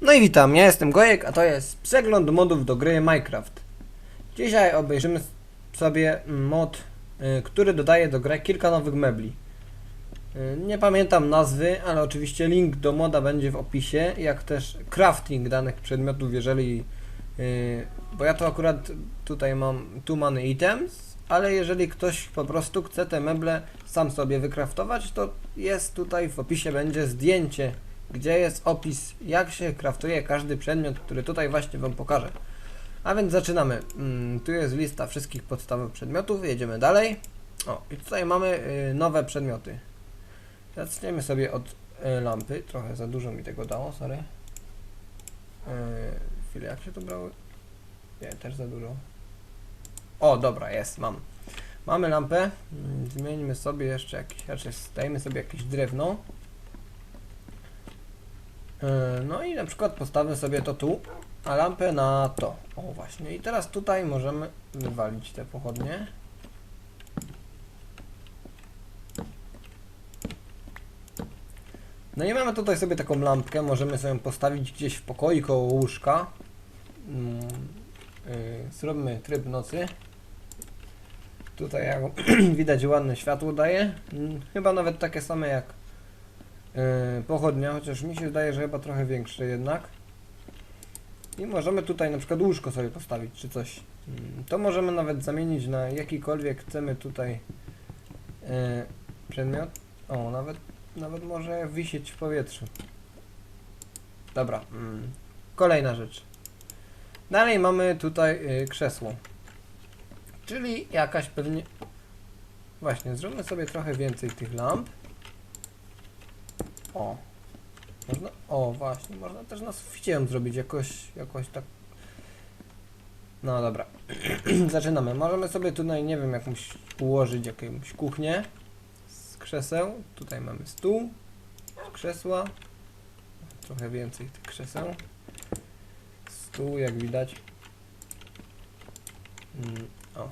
No i witam, ja jestem Gojek, a to jest przegląd modów do gry Minecraft. Dzisiaj obejrzymy sobie mod, y, który dodaje do gry kilka nowych mebli. Y, Nie pamiętam nazwy, ale oczywiście link do moda będzie w opisie, jak też crafting danych przedmiotów, jeżeli... y, Bo ja to akurat tutaj mam tu money items, ale jeżeli ktoś po prostu chce te meble sam sobie wykraftować, to jest tutaj w opisie będzie zdjęcie gdzie jest opis, jak się kraftuje każdy przedmiot, który tutaj właśnie Wam pokażę. A więc zaczynamy. Mm, tu jest lista wszystkich podstawowych przedmiotów, jedziemy dalej. O, i tutaj mamy y, nowe przedmioty. Zaczniemy sobie od y, lampy. Trochę za dużo mi tego dało, sorry. Y, jak się to brało? Nie, też za dużo. O, dobra, jest, mam. Mamy lampę. Mm, Zmieńmy sobie jeszcze jakieś, raczej stajemy sobie jakieś drewno. Yy, No i na przykład postawmy sobie to tu, a lampę na to. O właśnie. I teraz tutaj możemy wywalić te pochodnie. No i mamy tutaj sobie taką lampkę, możemy sobie postawić gdzieś w pokoju koło łóżka. Mm, yy, Zróbmy tryb nocy. Tutaj jak widać ładne światło daje. Mm, Chyba nawet takie same jak pochodnia, chociaż mi się zdaje, że chyba trochę większe jednak. I możemy tutaj na przykład łóżko sobie postawić, czy coś. Mm, To możemy nawet zamienić na jakikolwiek chcemy tutaj yy, przedmiot. O, nawet, nawet może wisieć w powietrzu. Dobra. Mm. Kolejna rzecz. Dalej mamy tutaj yy, krzesło. Czyli jakaś pewnie... Właśnie, zróbmy sobie trochę więcej tych lamp. O. Można, o, właśnie, można też na suficie zrobić jakoś, jakoś tak. No dobra. Zaczynamy. Możemy sobie tutaj, nie wiem, jakąś ułożyć jakąś kuchnię z krzeseł. Tutaj mamy stół z krzesła. Trochę więcej tych krzeseł. Stół, jak widać. Mm, o.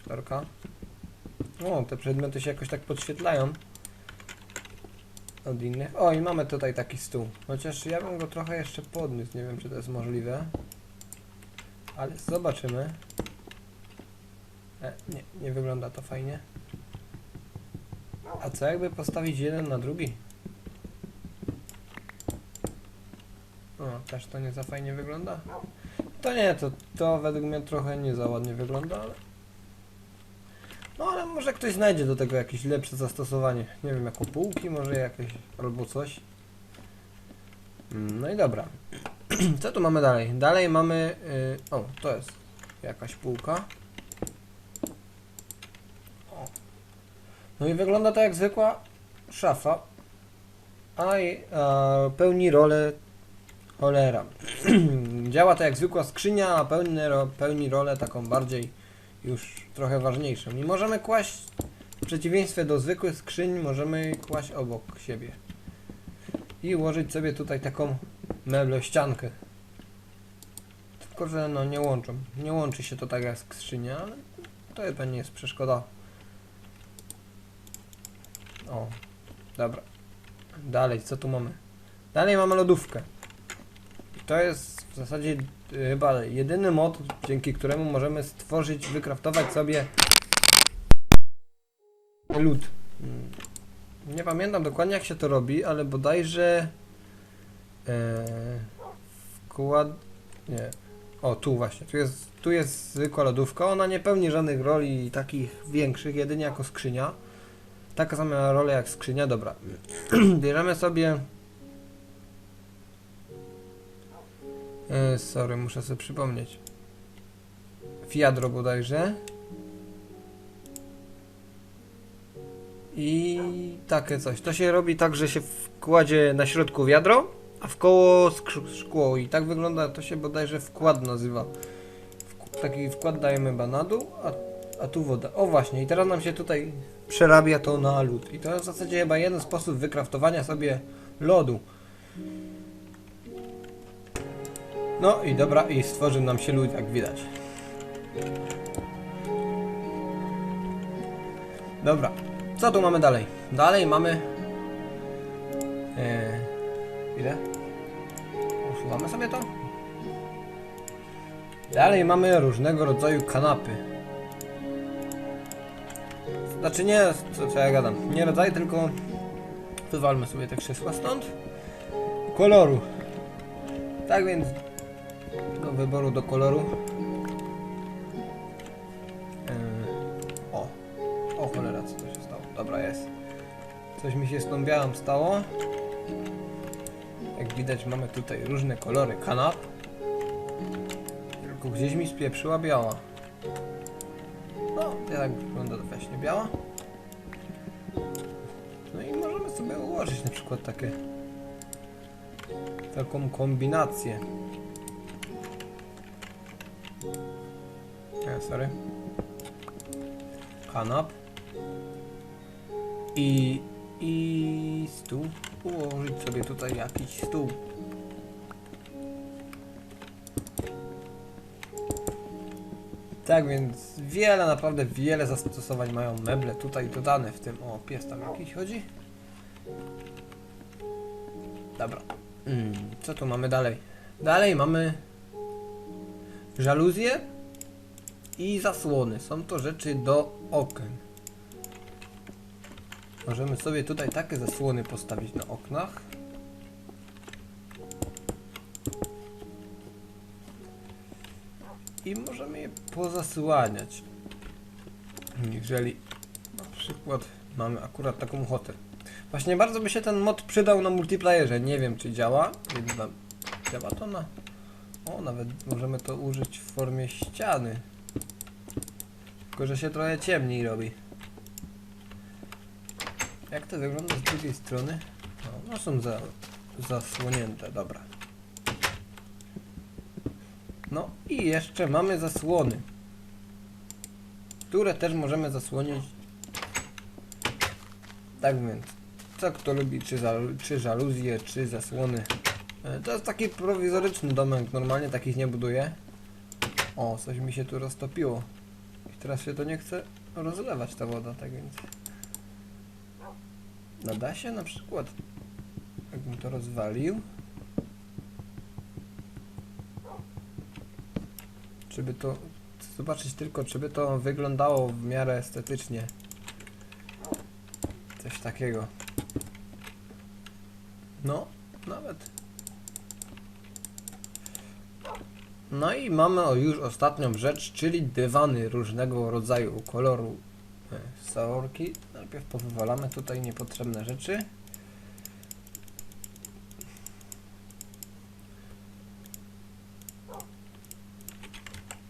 Sztorka. O, te przedmioty się jakoś tak podświetlają od innych. O, i mamy tutaj taki stół. Chociaż ja bym go trochę jeszcze podniósł. Nie wiem, czy to jest możliwe. Ale zobaczymy. E, nie, nie wygląda to fajnie. A co jakby postawić jeden na drugi? O, też to nie za fajnie wygląda. To nie, to, to według mnie trochę nie za ładnie wygląda, ale... No ale może ktoś znajdzie do tego jakieś lepsze zastosowanie. Nie wiem, jako półki może jakieś, albo coś. No i dobra. Co tu mamy dalej? Dalej mamy... Yy, o, to jest jakaś półka. O. No i wygląda to jak zwykła szafa. A, i- a pełni rolę cholera. Działa to jak zwykła skrzynia, a pełni, pełni rolę taką bardziej już trochę ważniejszą. I możemy kłaść, w przeciwieństwie do zwykłych skrzyń, możemy kłaść obok siebie. I ułożyć sobie tutaj taką meblościankę. Tylko, że no nie łączą. Nie łączy się to tak jak skrzynia, ale to chyba nie jest przeszkoda. O, dobra. Dalej, co tu mamy? Dalej mamy lodówkę. To jest w zasadzie y, chyba jedyny mod, dzięki któremu możemy stworzyć, wykraftować sobie lód. Mm. Nie pamiętam dokładnie jak się to robi, ale bodajże e, wkład... nie. O, tu właśnie, tu jest, tu jest zwykła lodówka, ona nie pełni żadnych roli takich większych, jedynie jako skrzynia. Taka sama rola jak skrzynia, dobra. Bierzemy sobie E, sorry, muszę sobie przypomnieć. Fiadro bodajże. I takie coś. To się robi tak, że się wkładzie na środku wiadro, a w koło szkło. I tak wygląda, to się bodajże wkład nazywa. Wk- taki wkład dajemy chyba na dół, a, a tu woda. O właśnie, i teraz nam się tutaj przerabia to na lód. I to jest w zasadzie chyba jeden sposób wykraftowania sobie lodu. No i dobra, i stworzył nam się lód, jak widać. Dobra, co tu mamy dalej? Dalej mamy... E, ile? Usuwamy sobie to. Dalej mamy różnego rodzaju kanapy. Znaczy nie, co, co ja gadam, nie rodzaj, tylko wywalmy sobie te krzesła stąd. Koloru. Tak więc do wyboru do koloru. Yy, o, o cholera, co to się stało? Dobra, jest. Coś mi się z tą białą stało. Jak widać mamy tutaj różne kolory kanap. Tylko gdzieś mi spieprzyła biała. No, jak wygląda właśnie biała. No i możemy sobie ułożyć na przykład takie taką kombinację. E, sorry. Kanap. I, i stół. Ułożyć sobie tutaj jakiś stół. Tak więc wiele, naprawdę wiele zastosowań mają meble tutaj dodane w tym. O, pies tam jakiś chodzi. Dobra. Mm, co tu mamy dalej? Dalej mamy żaluzje i zasłony. Są to rzeczy do okien. Możemy sobie tutaj takie zasłony postawić na oknach. I możemy je pozasłaniać. Jeżeli na przykład mamy akurat taką ochotę. Właśnie bardzo by się ten mod przydał na multiplayerze. Nie wiem czy działa. Działa to na... O, nawet możemy to użyć w formie ściany. Tylko, że się trochę ciemniej robi. Jak to wygląda z drugiej strony? No, no są za, zasłonięte, dobra. No i jeszcze mamy zasłony, które też możemy zasłonić. Tak więc, co kto lubi, czy, za, czy żaluzje, czy zasłony. E, To jest taki prowizoryczny domek, normalnie takich nie buduję. O, coś mi się tu roztopiło. Teraz się to nie chce rozlewać ta woda, tak więc... Nada się na przykład, jakbym to rozwalił, żeby to, zobaczyć tylko, czy by to wyglądało w miarę estetycznie. Coś takiego. No, nawet. No i mamy już ostatnią rzecz, czyli dywany różnego rodzaju koloru e, saorki. Najpierw powywalamy tutaj niepotrzebne rzeczy.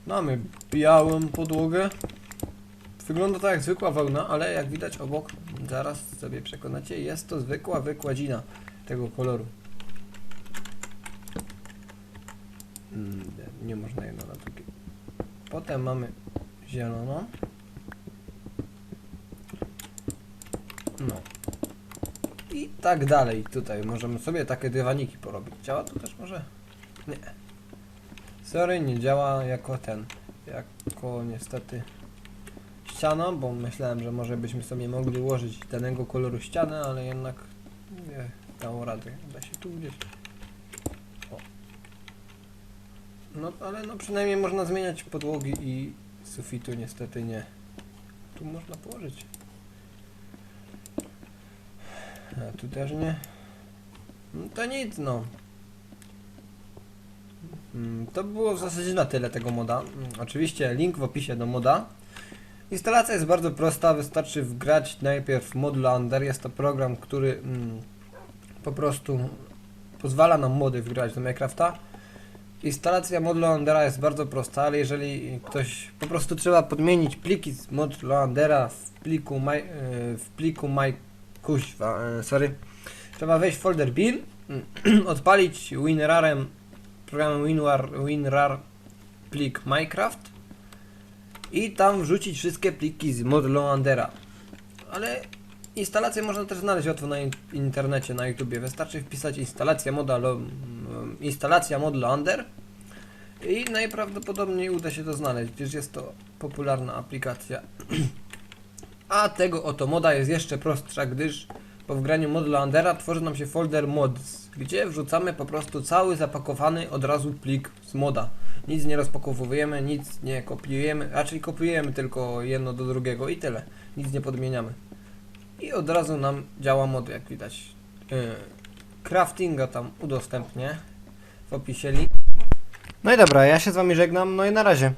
Mamy białą podłogę. Wygląda to jak zwykła wełna, ale jak widać obok, zaraz sobie przekonacie, jest to zwykła wykładzina tego koloru. Mm, nie można jedno na drugie. Potem mamy zieloną. No. I tak dalej. Tutaj możemy sobie takie dywaniki porobić. Działa to też może? Nie. Sorry, nie działa jako ten. Jako niestety ściana, bo myślałem, że może byśmy sobie mogli ułożyć danego koloru ścianę, ale jednak nie dało rady. Da się tu gdzieś. O. No ale no przynajmniej można zmieniać podłogi i sufitu niestety nie. Tu można położyć. A tu też nie. No to nic no. Mm, To było w zasadzie na tyle tego moda. Mm, Oczywiście link w opisie do moda. Instalacja jest bardzo prosta, wystarczy wgrać najpierw mod Lander. Jest to program, który mm, po prostu pozwala nam mody wgrać do Minecrafta. Instalacja mod Landera jest bardzo prosta, ale jeżeli ktoś po prostu trzeba podmienić pliki z mod Landera w pliku my, e, w pliku my kuźwa, e, sorry. Trzeba wejść w folder bin, odpalić WinRarem programem WinRAR, WinRAR plik Minecraft i tam wrzucić wszystkie pliki z mod Landera. Ale instalację można też znaleźć łatwo na in- internecie, na YouTubie. Wystarczy wpisać instalacja moda instalacja mod Lander i najprawdopodobniej uda się to znaleźć, gdyż jest to popularna aplikacja. A tego oto moda jest jeszcze prostsza, gdyż Po wgraniu modu Landera tworzy nam się folder mods, gdzie wrzucamy po prostu cały zapakowany od razu plik z moda. Nic nie rozpakowujemy, nic nie kopiujemy, raczej kopiujemy tylko jedno do drugiego i tyle. Nic nie podmieniamy. I od razu nam działa mod, jak widać. Yy, craftinga tam udostępnię w opisie link. No i dobra, ja się z wami żegnam, no i na razie.